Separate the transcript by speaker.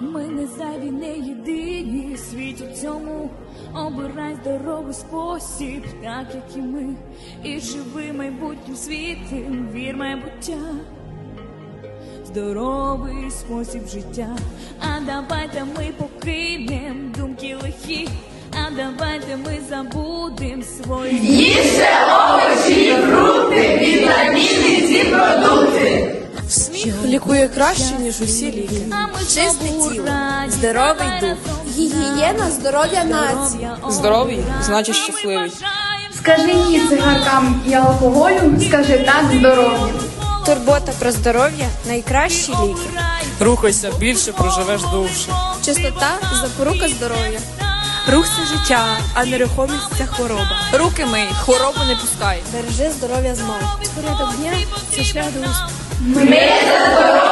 Speaker 1: Ми не зайві, не єдині в світі цьому. Обирай здоровий спосіб, так як і ми, і живи майбутнім світлим, вір майбуття здоровий спосіб життя. А давайте ми покинем думки лихі, а давайте ми забудем свої.
Speaker 2: Сміх лікує краще, ніж усі ліки.
Speaker 1: А
Speaker 2: здоровий дух. Гігієна здоров'я нації.
Speaker 3: Здоровий значить щасливий.
Speaker 4: Скажи ні цигаркам і алкоголю, скажи так здоров'ю.
Speaker 2: Турбота про здоров'я найкращі ліки.
Speaker 3: Рухайся більше, проживеш довше.
Speaker 2: Чистота запорука здоров'я.
Speaker 3: Рух це життя, а нерухомість це хвороба. Руки мий, хворобу не пускай.
Speaker 2: Бережи здоров'я змов. Порядок дня це шлях до успіху.
Speaker 4: Ми за